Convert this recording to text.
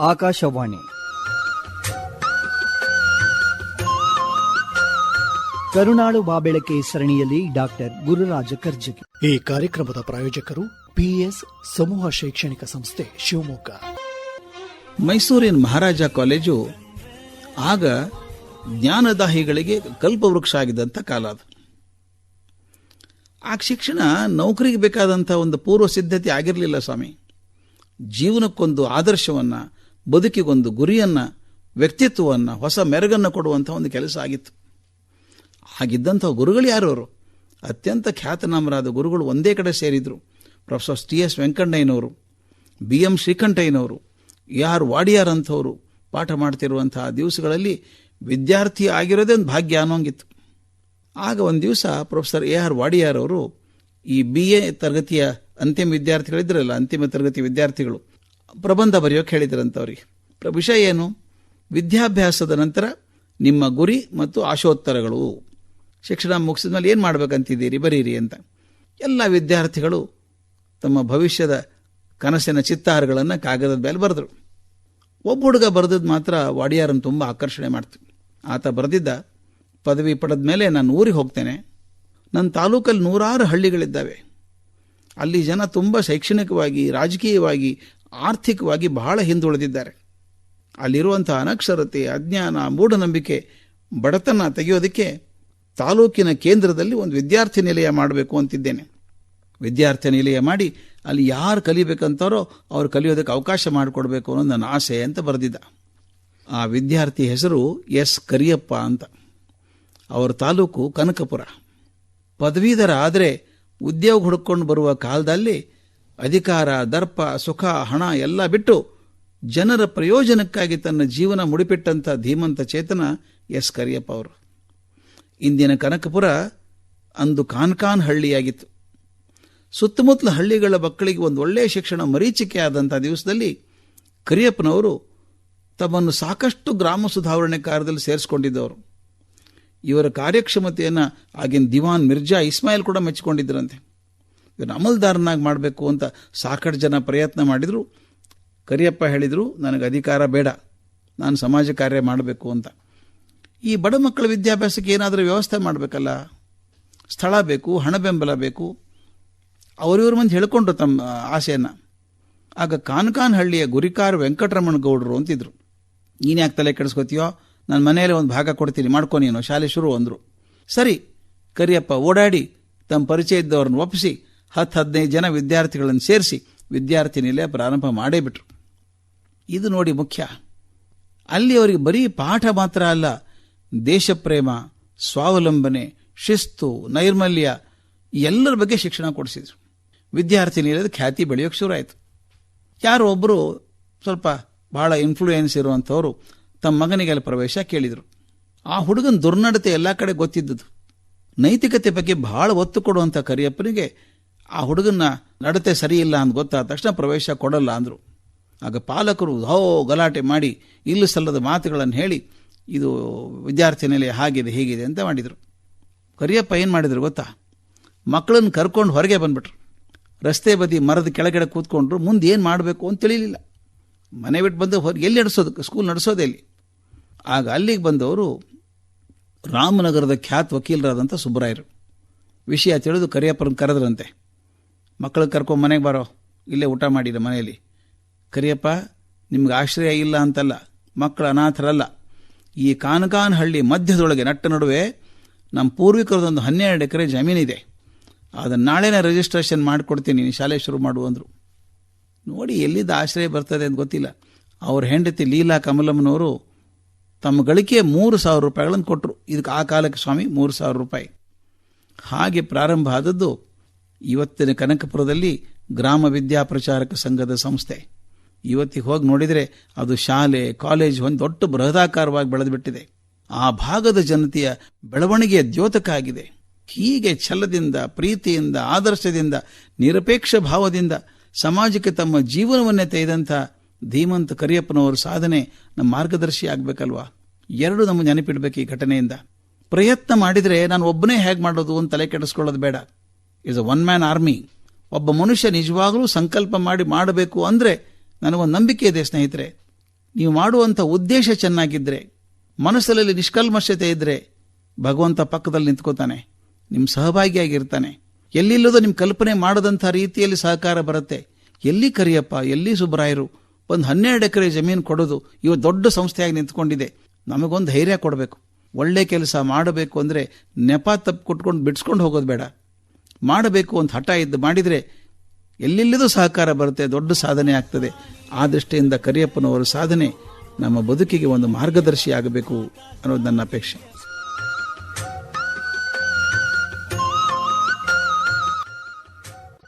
ಆಕಾಶವಾಣಿ. ಕರುಣಾಳು ಬಾಬೆಳಕೆ ಸರಣಿಯಲ್ಲಿ ಡಾಕ್ಟರ್ ಗುರುರಾಜ ಕರ್ಜಗಿ. ಈ ಕಾರ್ಯಕ್ರಮದ ಪ್ರಾಯೋಜಕರು ಪಿಎಸ್ ಸಮೂಹ ಶೈಕ್ಷಣಿಕ ಸಂಸ್ಥೆ ಶಿವಮೊಗ್ಗ. ಮೈಸೂರಿನ ಮಹಾರಾಜ ಕಾಲೇಜು ಆಗ ಜ್ಞಾನದಾಹಿಗಳಿಗೆ ಕಲ್ಪವೃಕ್ಷ ಆಗಿದ್ದಂಥ ಕಾಲ ಅದು. ಆ ಶಿಕ್ಷಣ ನೌಕರಿಗೆ ಬೇಕಾದಂಥ ಒಂದು ಪೂರ್ವ ಸಿದ್ಧತೆ ಆಗಿರಲಿಲ್ಲ ಸ್ವಾಮಿ. ಜೀವನಕ್ಕೊಂದು ಆದರ್ಶವನ್ನು ಬದುಕಿಗೊಂದು ಗುರಿಯನ್ನು, ವ್ಯಕ್ತಿತ್ವವನ್ನು, ಹೊಸ ಮೆರಗನ್ನು ಕೊಡುವಂಥ ಒಂದು ಕೆಲಸ ಆಗಿತ್ತು. ಹಾಗಿದ್ದಂಥ ಗುರುಗಳು ಯಾರವರು? ಅತ್ಯಂತ ಖ್ಯಾತನಾಮರಾದ ಗುರುಗಳು ಒಂದೇ ಕಡೆ ಸೇರಿದರು. ಪ್ರೊಫೆಸರ್ ಟಿ ಎಸ್ ವೆಂಕಣ್ಣಯ್ಯನವರು, ಬಿ ಎಂ ಶ್ರೀಕಂಠಯ್ಯನವರು, ಎ ಆರ್ ವಾಡಿಯಾರ್ ಅಂಥವರು ಪಾಠ ಮಾಡ್ತಿರುವಂತಹ ದಿವಸಗಳಲ್ಲಿ ವಿದ್ಯಾರ್ಥಿ ಆಗಿರೋದೇ ಒಂದು ಭಾಗ್ಯ ಅನ್ನೋಂಗಿತ್ತು. ಆಗ ಒಂದು ದಿವಸ ಪ್ರೊಫೆಸರ್ ಎ ಆರ್ ವಾಡಿಯಾರ್ ಅವರು ಈ ಬಿ ಎ ತರಗತಿಯ ಅಂತಿಮ ವಿದ್ಯಾರ್ಥಿಗಳಿದ್ರಲ್ಲ, ಅಂತಿಮ ತರಗತಿ ವಿದ್ಯಾರ್ಥಿಗಳು ಪ್ರಬಂಧ ಬರೆಯೋಕೆ ಹೇಳಿದ್ರಂಥವ್ರಿಗೆ ಪ್ರ- ವಿಷಯ ಏನು? ವಿದ್ಯಾಭ್ಯಾಸದ ನಂತರ ನಿಮ್ಮ ಗುರಿ ಮತ್ತು ಆಶೋತ್ತರಗಳು. ಶಿಕ್ಷಣ ಮುಗಿಸಿದ ಮೇಲೆ ಏನು ಮಾಡಬೇಕಂತಿದ್ದೀರಿ? ಬರೀರಿ ಅಂತ. ಎಲ್ಲ ವಿದ್ಯಾರ್ಥಿಗಳು ತಮ್ಮ ಭವಿಷ್ಯದ ಕನಸಿನ ಚಿತ್ತಾರಗಳನ್ನು ಕಾಗದದ ಮೇಲೆ ಬರೆದರು. ಒಬ್ಬ ಹುಡುಗ ಬರೆದದ್ದು ಮಾತ್ರ ವಾಡಿಯಾರನ್ನು ತುಂಬ ಆಕರ್ಷಣೆ ಮಾಡ್ತು. ಆತ ಬರೆದಿದ್ದ ಪದವಿ ಪಡೆದ ಮೇಲೆ ನಾನು ಊರಿಗೆ ಹೋಗ್ತೇನೆ. ನನ್ನ ತಾಲೂಕಲ್ಲಿ ನೂರಾರು ಹಳ್ಳಿಗಳಿದ್ದಾವೆ. ಅಲ್ಲಿ ಜನ ತುಂಬ ಶೈಕ್ಷಣಿಕವಾಗಿ, ರಾಜಕೀಯವಾಗಿ ಆರ್ಥಿಕವಾಗಿ ಬಹಳ ಹಿಂದುಳಿದಿದ್ದಾರೆ. ಅಲ್ಲಿರುವಂಥ ಅನಕ್ಷರತೆ, ಅಜ್ಞಾನ, ಮೂಢನಂಬಿಕೆ, ಬಡತನ ತೆಗೆಯೋದಕ್ಕೆ ತಾಲೂಕಿನ ಕೇಂದ್ರದಲ್ಲಿ ಒಂದು ವಿದ್ಯಾರ್ಥಿ ನಿಲಯ ಮಾಡಬೇಕು ಅಂತಿದ್ದೇನೆ. ವಿದ್ಯಾರ್ಥಿ ನಿಲಯ ಮಾಡಿ ಅಲ್ಲಿ ಯಾರು ಕಲಿಬೇಕಂತಾರೋ ಅವ್ರು ಕಲಿಯೋದಕ್ಕೆ ಅವಕಾಶ ಮಾಡಿಕೊಡ್ಬೇಕು ಅನ್ನೋದು ನನ್ನ ಆಸೆ ಅಂತ ಬರೆದಿದ್ದ. ಆ ವಿದ್ಯಾರ್ಥಿ ಹೆಸರು ಎಸ್. ಕರಿಯಪ್ಪ ಅಂತ. ಅವರ ತಾಲೂಕು ಕನಕಪುರ. ಪದವೀಧರ ಆದರೆ ಉದ್ಯೋಗ ಹುಡುಕೊಂಡು ಬರುವ ಕಾಲದಲ್ಲಿ ಅಧಿಕಾರ, ದರ್ಪ, ಸುಖ, ಹಣ ಎಲ್ಲ ಬಿಟ್ಟು ಜನರ ಪ್ರಯೋಜನಕ್ಕಾಗಿ ತನ್ನ ಜೀವನ ಮುಡಿಪಿಟ್ಟಂಥ ಧೀಮಂತ ಚೇತನ ಎಸ್ ಕರಿಯಪ್ಪ ಅವರು. ಇಂದಿನ ಕನಕಪುರ ಅಂದು ಕಾನ್ಕಾನ್ ಹಳ್ಳಿಯಾಗಿತ್ತು. ಸುತ್ತಮುತ್ತಲ ಹಳ್ಳಿಗಳ ಮಕ್ಕಳಿಗೆ ಒಂದು ಒಳ್ಳೆಯ ಶಿಕ್ಷಣ ಮರೀಚಿಕೆ ಆದಂಥ ದಿವಸದಲ್ಲಿ ಕರಿಯಪ್ಪನವರು ತಮ್ಮನ್ನು ಸಾಕಷ್ಟು ಗ್ರಾಮ ಸುಧಾರಣೆ ಕಾರ್ಯದಲ್ಲಿ ಸೇರಿಸ್ಕೊಂಡಿದ್ದವರು. ಇವರ ಕಾರ್ಯಕ್ಷಮತೆಯನ್ನು ಆಗಿನ ದಿವಾನ್ ಮಿರ್ಜಾ ಇಸ್ಮಾಯಿಲ್ ಕೂಡ ಮೆಚ್ಚಿಕೊಂಡಿದ್ದರಂತೆ. ಇವನು ಅಮಲ್ದಾರನಾಗಿ ಮಾಡಬೇಕು ಅಂತ ಸಾಕಷ್ಟು ಜನ ಪ್ರಯತ್ನ ಮಾಡಿದರು. ಕರಿಯಪ್ಪ ಹೇಳಿದರು, ನನಗೆ ಅಧಿಕಾರ ಬೇಡ. ನಾನು ಸಮಾಜ ಕಾರ್ಯ ಮಾಡಬೇಕು ಅಂತ. ಈ ಬಡ ಮಕ್ಕಳ ವಿದ್ಯಾಭ್ಯಾಸಕ್ಕೆ ಏನಾದರೂ ವ್ಯವಸ್ಥೆ ಮಾಡಬೇಕಲ್ಲ? ಸ್ಥಳ ಬೇಕು, ಹಣ ಬೆಂಬಲ ಬೇಕು. ಅವರಿವ್ರ ಮಂದಿ ಹೇಳ್ಕೊಂಡ್ರು ತಮ್ಮ ಆಸೆಯನ್ನು. ಆಗ ಕಾನ್ಕಾನ್ ಹಳ್ಳಿಯ ಗುರಿಕಾರ್ ವೆಂಕಟರಮಣ ಗೌಡರು ಅಂತಿದ್ರು. ನೀನು ಯಾಕೆ ತಲೆ ಕೆಡಿಸ್ಕೋತೀಯೋ? ನನ್ನ ಮನೆಯಲ್ಲಿ ಒಂದು ಭಾಗ ಕೊಡ್ತೀನಿ, ಮಾಡ್ಕೊ ನೀನು, ಶಾಲೆ ಶುರು ಅಂದರು. ಸರಿ, ಕರಿಯಪ್ಪ ಓಡಾಡಿ ತಮ್ಮ ಪರಿಚಯ ಇದ್ದವ್ರನ್ನ ಒಪ್ಪಿಸಿ ಹತ್ತು ಹದಿನೈದು ಜನ ವಿದ್ಯಾರ್ಥಿಗಳನ್ನು ಸೇರಿಸಿ ವಿದ್ಯಾರ್ಥಿ ನಿಲಯ ಪ್ರಾರಂಭ ಮಾಡೇ ಬಿಟ್ರು. ಇದು ನೋಡಿ ಮುಖ್ಯ. ಅಲ್ಲಿ ಅವರಿಗೆ ಬರೀ ಪಾಠ ಮಾತ್ರ ಅಲ್ಲ, ದೇಶಪ್ರೇಮ, ಸ್ವಾವಲಂಬನೆ, ಶಿಸ್ತು, ನೈರ್ಮಲ್ಯ, ಎಲ್ಲರ ಬಗ್ಗೆ ಶಿಕ್ಷಣ ಕೊಡಿಸಿದ್ರು. ವಿದ್ಯಾರ್ಥಿ ನಿಲಯದ ಖ್ಯಾತಿ ಬೆಳೆಯೋಕೆ ಶುರು ಯಾರೋ ಒಬ್ಬರು ಸ್ವಲ್ಪ ಭಾಳ ಇನ್ಫ್ಲೂಯೆನ್ಸ್ ಇರುವಂಥವರು ತಮ್ಮ ಮಗನಿಗೆ ಅಲ್ಲಿ ಪ್ರವೇಶ ಕೇಳಿದರು. ಆ ಹುಡುಗನ ದುರ್ನಡತೆ ಎಲ್ಲ ಕಡೆ ಗೊತ್ತಿದ್ದದು ನೈತಿಕತೆ ಬಗ್ಗೆ ಬಹಳ ಒತ್ತು ಕೊಡುವಂಥ ಕರಿಯಪ್ಪನಿಗೆ ಆ ಹುಡುಗನ ನಡತೆ ಸರಿಯಿಲ್ಲ ಅಂತ ಗೊತ್ತಾದ ತಕ್ಷಣ ಪ್ರವೇಶ ಕೊಡಲ್ಲ ಅಂದರು. ಆಗ ಪಾಲಕರು ಹೋ ಗಲಾಟೆ ಮಾಡಿ ಇಲ್ಲಿ ಸಲ್ಲದ ಮಾತುಗಳನ್ನು ಹೇಳಿ, ಇದು ವಿದ್ಯಾರ್ಥಿ ನೆಲೆ ಹಾಗಿದೆ, ಹೀಗಿದೆ ಅಂತ ಮಾಡಿದರು. ಕರಿಯಪ್ಪ ಏನು ಮಾಡಿದರು ಗೊತ್ತಾ? ಮಕ್ಕಳನ್ನು ಕರ್ಕೊಂಡು ಹೊರಗೆ ಬಂದ್ಬಿಟ್ರು. ರಸ್ತೆ ಬದಿ ಮರದ ಕೆಳಗಡೆ ಕೂತ್ಕೊಂಡ್ರು, ಮುಂದೆ ಏನು ಮಾಡಬೇಕು ಅಂತ ತಿಳಿಯಲಿಲ್ಲ ಮನೆ ಬಿಟ್ಟು ಬಂದು ಹೊರಗೆ ಎಲ್ಲಿ ನಡೆಸೋದು? ಸ್ಕೂಲ್ ನಡೆಸೋದೇ ಇಲ್ಲಿ. ಆಗ ಅಲ್ಲಿಗೆ ಬಂದವರು ರಾಮನಗರದ ಖ್ಯಾತ ವಕೀಲರಾದಂಥ ಸುಬ್ಬರಾಯರು. ವಿಷಯ ತಿಳಿದು ಕರಿಯಪ್ಪನ ಕರೆದ್ರಂತೆ. ಮಕ್ಕಳಿಗೆ ಕರ್ಕೊಂಡು ಮನೆಗೆ ಬರೋ. ಇಲ್ಲೇ ಊಟ ಮಾಡಿರ ಮನೆಯಲ್ಲಿ. ಕರಿಯಪ್ಪ, ನಿಮ್ಗೆ ಆಶ್ರಯ ಇಲ್ಲ ಅಂತಲ್ಲ. ಮಕ್ಕಳು ಅನಾಥರಲ್ಲ. ಈ ಕಾನಕಾನಹಳ್ಳಿ ಮಧ್ಯದೊಳಗೆ ನಟ್ಟ ನಡುವೆ ನಮ್ಮ ಪೂರ್ವಿಕರದೊಂದು ಹನ್ನೆರಡು ಎಕರೆ ಜಮೀನಿದೆ. ಅದನ್ನು ನಾಳೆನೇ ರಿಜಿಸ್ಟ್ರೇಷನ್ ಮಾಡಿಕೊಡ್ತೀನಿ, ನೀನು ಶಾಲೆ ಶುರು ಮಾಡು ಅಂದರು. ನೋಡಿ ಎಲ್ಲಿದ್ದ ಆಶ್ರಯ ಬರ್ತದೆ ಅಂತ ಗೊತ್ತಿಲ್ಲ. ಅವ್ರ ಹೆಂಡತಿ ಲೀಲಾ ಕಮಲಮ್ಮನವರು ತಮ್ಮ ಗಳಿಕೆ ಮೂರು ಸಾವಿರ ರೂಪಾಯಿಗಳನ್ನು ಕೊಟ್ಟರು ಇದಕ್ಕೆ ಆ ಕಾಲಕ್ಕೆ ಸ್ವಾಮಿ ಮೂರು ಸಾವಿರ ರೂಪಾಯಿ. ಹಾಗೆ ಪ್ರಾರಂಭ ಆದದ್ದು ಇವತ್ತಿನ ಕನಕಪುರದಲ್ಲಿ ಗ್ರಾಮ ವಿದ್ಯಾ ಪ್ರಚಾರಕ ಸಂಘದ ಸಂಸ್ಥೆ. ಇವತ್ತಿಗೆ ಹೋಗಿ ನೋಡಿದರೆ ಅದು ಶಾಲೆ, ಕಾಲೇಜ್ ಒಂದು ದೊಡ್ಡ ಬೃಹದಾಕಾರವಾಗಿ ಬೆಳೆದುಬಿಟ್ಟಿದೆ. ಆ ಭಾಗದ ಜನತೆಯ ಬೆಳವಣಿಗೆಯ ದ್ಯೋತಕ ಆಗಿದೆ ಹೀಗೆ ಛಲದಿಂದ, ಪ್ರೀತಿಯಿಂದ, ಆದರ್ಶದಿಂದ, ನಿರಪೇಕ್ಷ ಭಾವದಿಂದ ಸಮಾಜಕ್ಕೆ ತಮ್ಮ ಜೀವನವನ್ನೇ ತೆಗೆದಂಥ ಧೀಮಂತ ಕರಿಯಪ್ಪನವರ ಸಾಧನೆ ನಮ್ಮ ಮಾರ್ಗದರ್ಶಿ ಆಗಬೇಕಲ್ವಾ? ಎರಡು ನಮ್ಮ ನೆನಪಿಡಬೇಕು ಈ ಘಟನೆಯಿಂದ. ಪ್ರಯತ್ನ ಮಾಡಿದರೆ ನಾನು ಒಬ್ಬನೇ ಹೇಗೆ ಮಾಡೋದು ಅಂತ ತಲೆ ಕೆಡಿಸ್ಕೊಳ್ಳೋದು ಬೇಡ. Is a one man army ಒಬ್ಬ ಮನುಷ್ಯ ನಿಜವಾಗಲೂ ಸಂಕಲ್ಪ ಮಾಡಿ ಮಾಡಬೇಕು ಅಂದರೆ ನನಗೊಂದು ನಂಬಿಕೆ ಇದೆ, ಸ್ನೇಹಿತರೆ. ನೀವು ಮಾಡುವಂಥ ಉದ್ದೇಶ ಚೆನ್ನಾಗಿದ್ದರೆ ಮನಸ್ಸಲ್ಲಿ ನಿಷ್ಕಲ್ಮಶತೆ ಇದ್ದರೆ ಭಗವಂತ ಪಕ್ಕದಲ್ಲಿ ನಿಂತ್ಕೋತಾನೆ ನಿಮ್ಮ ಸಹಭಾಗಿಯಾಗಿರ್ತಾನೆ. ಎಲ್ಲಿಲ್ಲದೋ ನಿಮ್ಮ ಕಲ್ಪನೆ ಮಾಡದಂಥ ರೀತಿಯಲ್ಲಿ ಸಹಕಾರ ಬರುತ್ತೆ. ಎಲ್ಲಿ ಕರಿಯಪ್ಪ, ಎಲ್ಲಿ ಸುಬ್ರಾಯರು ಒಂದು ಹನ್ನೆರಡು ಎಕರೆ ಜಮೀನು ಕೊಡೋದು ಇವ ದೊಡ್ಡ ಸಂಸ್ಥೆಯಾಗಿ ನಿಂತ್ಕೊಂಡಿದೆ. ನಮಗೊಂದು ಧೈರ್ಯ ಕೊಡಬೇಕು. ಒಳ್ಳೆ ಕೆಲಸ ಮಾಡಬೇಕು ಅಂದರೆ ನೆಪ ತಪ್ಪು ಕೊಟ್ಕೊಂಡು ಬಿಡ್ಸ್ಕೊಂಡು ಹೋಗೋದು ಬೇಡ. ಮಾಡಬೇಕು ಅಂತ ಹಠ ಇದ್ದು ಮಾಡಿದರೆ ಎಲ್ಲೆಲ್ಲಿದೂ ಸಹಕಾರ ಬರುತ್ತೆ, ದೊಡ್ಡ ಸಾಧನೆ ಆಗ್ತದೆ. ಆ ದೃಷ್ಟಿಯಿಂದ ಕರಿಯಪ್ಪನವರ ಸಾಧನೆ ನಮ್ಮ ಬದುಕಿಗೆ ಒಂದು ಮಾರ್ಗದರ್ಶಿ ಆಗಬೇಕು ಅನ್ನೋದು ನನ್ನ ಅಪೇಕ್ಷೆ.